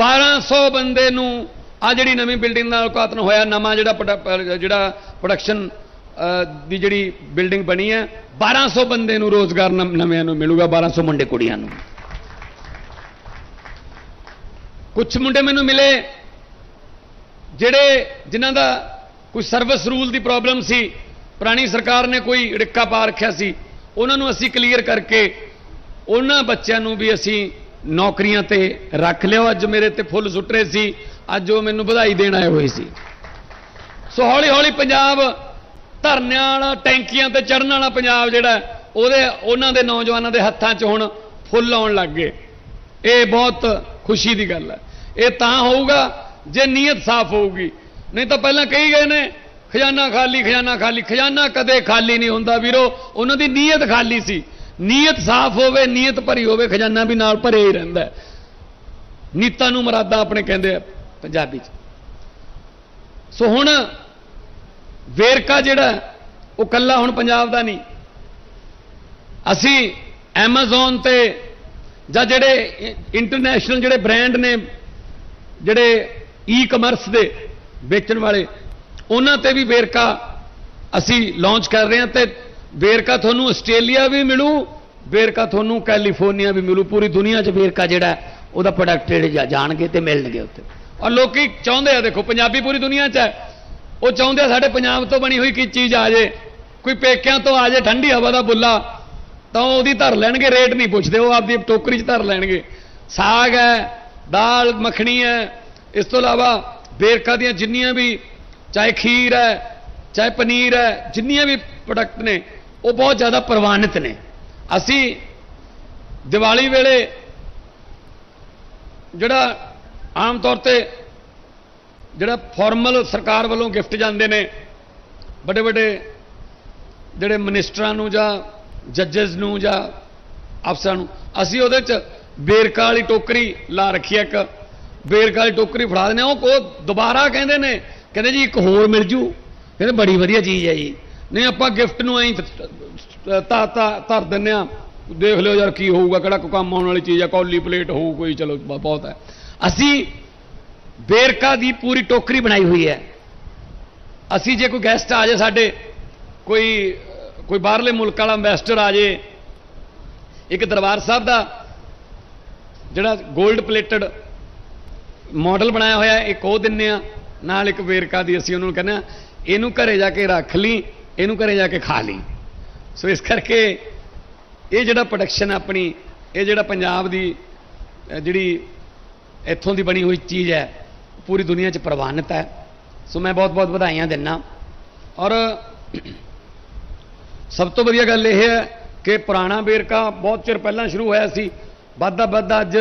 1200 ਬੰਦੇ ਨੂੰ ਆ ਜਿਹੜੀ ਨਵੀਂ ਬਿਲਡਿੰਗ ਨਾਲ ਉਦਘਾਟਨ ਹੋਇਆ, ਨਵਾਂ ਜਿਹੜਾ ਪ੍ਰੋਡ- ਜਿਹੜਾ ਪ੍ਰੋਡਕਸ਼ਨ ਦੀ ਜਿਹੜੀ ਬਿਲਡਿੰਗ ਬਣੀ ਹੈ 1200 ਬੰਦੇ ਨੂੰ ਰੋਜ਼ਗਾਰ ਨਵ- ਨਵਿਆਂ ਨੂੰ ਮਿਲੂਗਾ 1200 ਮੁੰਡੇ ਕੁੜੀਆਂ ਨੂੰ। ਕੁਝ ਮੁੰਡੇ ਮੈਨੂੰ ਮਿਲੇ ਜਿਹੜੇ ਜਿਨ੍ਹਾਂ ਦਾ ਕੋਈ ਸਰਵਿਸ ਰੂਲ ਦੀ ਪ੍ਰੋਬਲਮ ਸੀ, ਪੁਰਾਣੀ ਸਰਕਾਰ ਨੇ ਕੋਈ ਰਿੱਕਾ ਪਾ ਰੱਖਿਆ ਸੀ, ਉਹਨਾਂ ਨੂੰ ਅਸੀਂ ਕਲੀਅਰ ਕਰਕੇ ਉਹਨਾਂ ਬੱਚਿਆਂ ਨੂੰ ਵੀ ਅਸੀਂ ਨੌਕਰੀਆਂ ਤੇ ਰੱਖ ਲਿਓ। ਅੱਜ ਮੇਰੇ ਤੇ ਫੁੱਲ ਸੁੱਟ ਰਹੇ ਸੀ। ਅੱਜ ਉਹ ਮੈਨੂੰ ਵਧਾਈ ਦੇਣ ਆਏ ਹੋਏ ਸੀ। ਸੋ ਹੌਲੀ ਹੌਲੀ ਪੰਜਾਬ ਧਰਨਿਆਂ ਵਾਲਾ, ਟੈਂਕੀਆਂ ਤੇ ਚੜਨ ਵਾਲਾ ਪੰਜਾਬ ਜਿਹੜਾ ਉਹਦੇ, ਉਹਨਾਂ ਦੇ ਨੌਜਵਾਨਾਂ ਦੇ ਹੱਥਾਂ 'ਚ ਹੁਣ ਫੁੱਲ ਆਉਣ ਲੱਗ ਗਏ। ਇਹ ਬਹੁਤ ਖੁਸ਼ੀ ਦੀ ਗੱਲ ਹੈ। ਇਹ ਤਾਂ ਹੋਊਗਾ ਜੇ ਨੀਅਤ ਸਾਫ਼ ਹੋਊਗੀ। ਨਹੀਂ ਤਾਂ ਪਹਿਲਾਂ ਕਹੀ ਗਏ ਨੇ, ਖਜ਼ਾਨਾ ਖਾਲੀ ਖਜ਼ਾਨਾ ਖਾਲੀ। ਖਜ਼ਾਨਾ ਕਦੇ ਖਾਲੀ ਨਹੀਂ ਹੁੰਦਾ ਵੀਰੋ। ਉਹਨਾਂ ਦੀ ਨੀਅਤ ਖਾਲੀ ਸੀ। ਨੀਅਤ ਸਾਫ਼ ਹੋਵੇ, ਨੀਅਤ ਭਰੀ ਹੋਵੇ, ਖਜ਼ਾਨਾ ਵੀ ਨਾਲ ਭਰੇ ਹੀ ਰਹਿੰਦਾ ਨੀਤਾਂ ਨੂੰ ਮਰਾਦਾ ਆਪਣੇ ਕਹਿੰਦੇ ਆ ਪੰਜਾਬੀ 'ਚ। ਸੋ ਹੁਣ ਵੇਰਕਾ ਜਿਹੜਾ ਉਹ ਕੱਲਾ ਹੁਣ ਪੰਜਾਬ ਦਾ ਨਹੀਂ। ਅਸੀਂ Amazon ਤੇ ਜਾਂ ਜਿਹੜੇ ਇੰਟਰਨੈਸ਼ਨਲ ਜਿਹੜੇ ਬ੍ਰਾਂਡ ਨੇ, ਜਿਹੜੇ ਈ-ਕਮਰਸ ਦੇ ਵੇਚਣ ਵਾਲੇ, ਉਹਨਾਂ ਤੇ ਵੀ ਵੇਰਕਾ ਅਸੀਂ ਲਾਂਚ ਕਰ ਰਹੇ ਹਾਂ ਤੇ ਵੇਰਕਾ ਤੁਹਾਨੂੰ ਆਸਟ੍ਰੇਲੀਆ ਵੀ ਮਿਲੂ ਵੇਰਕਾ ਤੁਹਾਨੂੰ ਕੈਲੀਫੋਰਨੀਆ ਵੀ ਮਿਲੂ, ਪੂਰੀ ਦੁਨੀਆ 'ਚ ਵੇਰਕਾ ਜਿਹੜਾ ਉਹਦਾ ਪ੍ਰੋਡਕਟ ਜਿਹੜੇ ਜਾ- ਜਾਣਗੇ ਤੇ ਮਿਲਣਗੇ ਉੱਥੇ। ਔਰ ਲੋਕੀ ਚਾਹੁੰਦੇ ਆ, ਦੇਖੋ, ਪੰਜਾਬੀ ਪੂਰੀ ਦੁਨੀਆ 'ਚ ਹੈ। ਉਹ ਚਾਹੁੰਦੇ ਆ ਸਾਡੇ ਪੰਜਾਬ ਤੋਂ ਬਣੀ ਹੋਈ ਕੀ ਚੀਜ਼ ਆ ਜੇ, ਕੋਈ ਪੇਕਿਆਂ ਤੋਂ ਆ ਜੇ, ਠੰਡੀ ਹਵਾ ਦਾ ਬੁੱਲਾ, ਤਾਂ ਉਹਦੀ ਧਰ ਲੈਣਗੇ, ਰੇਟ ਨਹੀਂ ਪੁੱਛਦੇ, ਉਹ ਆਪਦੀ ਟੋਕਰੀ 'ਚ ਧਰ ਲੈਣਗੇ। ਸਾਗ ਹੈ, ਦਾਲ, ਮੱਖਣੀ ਹੈ, ਇਸ ਤੋਂ ਇਲਾਵਾ ਵੇਰਕਾ ਦੀਆਂ ਜਿੰਨੀਆਂ ਵੀ, ਚਾਹੇ ਖੀਰ ਹੈ, ਚਾਹੇ ਪਨੀਰ ਹੈ, ਜਿੰਨੀਆਂ ਵੀ ਪ੍ਰੋਡਕਟ ਨੇ, ਉਹ ਬਹੁਤ ਜ਼ਿਆਦਾ ਪ੍ਰਵਾਨਿਤ ਨੇ। ਅਸੀਂ ਦੀਵਾਲੀ ਵੇਲੇ ਜਿਹੜਾ ਆਮ ਤੌਰ ਤੇ ਜਿਹੜਾ ਫਾਰਮਲ ਸਰਕਾਰ ਵੱਲੋਂ ਗਿਫਟ ਜਾਂਦੇ ਨੇ ਵੱਡੇ ਵੱਡੇ ਜਿਹੜੇ ਮਿਨਿਸਟਰਾਂ ਨੂੰ ਜਾਂ ਜੱਜਸ ਨੂੰ ਜਾਂ ਅਫਸਰਾਂ ਨੂੰ, ਅਸੀਂ ਉਹਦੇ 'ਚ ਵੇਰਕਾ ਵਾਲੀ ਟੋਕਰੀ ਲਾ ਰੱਖੀ ਹੈ ਇੱਕ ਵੇਰਕਾ ਵਾਲੀ ਟੋਕਰੀ ਫੜਾ ਦਿੰਦੇ ਹਾਂ ਉਹ ਉਹ ਦੁਬਾਰਾ ਕਹਿੰਦੇ ਨੇ, ਕਹਿੰਦੇ ਜੀ ਇੱਕ ਹੋਰ ਮਿਲ ਜੂ, ਕਹਿੰਦੇ ਬੜੀ ਵਧੀਆ ਚੀਜ਼ ਹੈ ਜੀ। ਨਹੀਂ, ਆਪਾਂ ਗਿਫਟ ਨੂੰ ਐਂ ਧਰ ਦਿੰਦੇ ਆ। ਦੇਖ ਲਿਓ ਯਾਰ ਕੀ ਹੋਊਗਾ, ਕਿਹੜਾ ਕੋਈ ਕੰਮ ਆਉਣ ਵਾਲੀ ਚੀਜ਼ ਹੈ ਕੌਲੀ ਪਲੇਟ ਹੋਊ ਕੋਈ, ਚਲੋ ਬਹੁਤ ਹੈ। ਅਸੀਂ ਵੇਰਕਾ ਦੀ ਪੂਰੀ ਟੋਕਰੀ ਬਣਾਈ ਹੋਈ ਹੈ। ਅਸੀਂ ਜੇ ਕੋਈ ਗੈਸਟ ਆ ਜਾਏ ਸਾਡੇ, ਕੋਈ ਕੋਈ ਬਾਹਰਲੇ ਮੁਲਕ ਵਾਲਾ ਇਨਵੈਸਟਰ ਆ ਜੇ, ਇੱਕ ਦਰਬਾਰ ਸਾਹਿਬ ਦਾ ਜਿਹੜਾ 골ਡ ਪਲੇਟਡ ਮਾਡਲ ਬਣਾਇਆ ਹੋਇਆ ਇੱਕ ਉਹ ਦਿੰਨੇ ਆ, ਨਾਲ ਇੱਕ ਵੇਰਕਾ ਦੀ ਅਸੀਂ ਉਹਨਾਂ ਨੂੰ ਕਹਿੰਦੇ ਆ, ਇਹਨੂੰ ਘਰੇ ਜਾ ਕੇ ਰੱਖ ਲਈ, ਇਹਨੂੰ ਘਰੇ ਜਾ ਕੇ ਖਾ ਲਈ। ਸੋ ਇਸ ਕਰਕੇ ਇਹ ਜਿਹੜਾ ਪ੍ਰੋਡਕਸ਼ਨ ਆਪਣੀ, ਇਹ ਜਿਹੜਾ ਪੰਜਾਬ ਦੀ ਜਿਹੜੀ ਇੱਥੋਂ ਦੀ ਬਣੀ ਹੋਈ ਚੀਜ਼ ਹੈ, ਪੂਰੀ ਦੁਨੀਆ 'ਚ ਪ੍ਰਵਾਨਿਤ ਹੈ। ਸੋ ਮੈਂ ਬਹੁਤ ਬਹੁਤ ਵਧਾਈਆਂ ਦਿੰਨਾ। ਔਰ ਸਭ ਤੋਂ ਵਧੀਆ ਗੱਲ ਇਹ ਹੈ ਕਿ ਪੁਰਾਣਾ ਵੇਰਕਾ ਬਹੁਤ ਚਿਰ ਪਹਿਲਾਂ ਸ਼ੁਰੂ ਹੋਇਆ ਸੀ। ਵੱਧਦਾ ਵੱਧਦਾ ਅੱਜ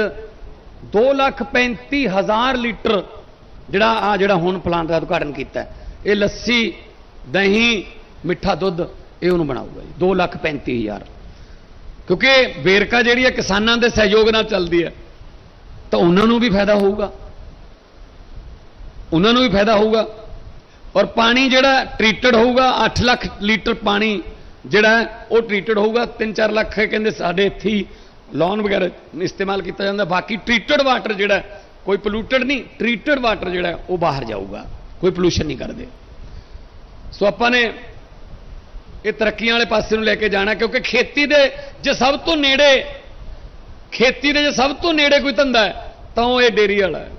235000 ਲੀਟਰ ਜਿਹੜਾ ਆ ਜਿਹੜਾ ਹੁਣ ਪਲਾਂਟ ਦਾ ਉਦਘਾਟਨ ਕੀਤਾ ਇਹ ਲੱਸੀ, ਦਹੀਂ, ਮਿੱਠਾ ਦੁੱਧ ਇਹ ਉਹਨੂੰ ਬਣਾਊਗਾ ਜੀ 235000 ਕਿਉਂਕਿ ਵੇਰਕਾ ਜਿਹੜੀ ਹੈ ਕਿਸਾਨਾਂ ਦੇ ਸਹਿਯੋਗ ਨਾਲ ਚੱਲਦੀ ਹੈ, ਤਾਂ ਉਹਨਾਂ ਨੂੰ ਵੀ ਫਾਇਦਾ ਹੋਊਗਾ। ਉਹਨਾਂ ਨੂੰ ਵੀ ਫਾਇਦਾ ਹੋਊਗਾ। ਔਰ ਪਾਣੀ ਜਿਹੜਾ ਟ੍ਰੀਟਡ ਹੋਊਗਾ 8 ਲੱਖ ਲੀਟਰ ਪਾਣੀ ਜਿਹੜਾ ਉਹ ਟ੍ਰੀਟਡ ਹੋਊਗਾ। 3-4 ਲੱਖ ਕਹਿੰਦੇ ਸਾਡੇ ਇੱਥੇ ਹੀ ਲੌਨ ਵਗੈਰਾ ਇਸਤੇਮਾਲ ਕੀਤਾ ਜਾਂਦਾ। ਬਾਕੀ ਟ੍ਰੀਟਡ ਵਾਟਰ ਜਿਹੜਾ ਕੋਈ ਪੋਲੂਟਡ ਨਹੀਂ ਟ੍ਰੀਟਡ ਵਾਟਰ ਜਿਹੜਾ ਉਹ ਬਾਹਰ ਜਾਊਗਾ। ਕੋਈ ਪੋਲੂਸ਼ਨ ਨਹੀਂ ਕਰਦੇ। ਸੋ ਆਪਾਂ ਨੇ ਇਹ ਤਰੱਕੀਆਂ ਵਾਲੇ ਪਾਸੇ ਨੂੰ ਲੈ ਕੇ ਜਾਣਾ, ਕਿਉਂਕਿ ਖੇਤੀ ਦੇ ਜੇ ਸਭ ਤੋਂ ਨੇੜੇ, ਖੇਤੀ ਦੇ ਜੇ ਸਭ ਤੋਂ ਨੇੜੇ ਕੋਈ ਧੰਦਾ ਹੈ, ਤਾਂ ਉਹ ਇਹ ਡੇਰੀ ਵਾਲਾ ਹੈ।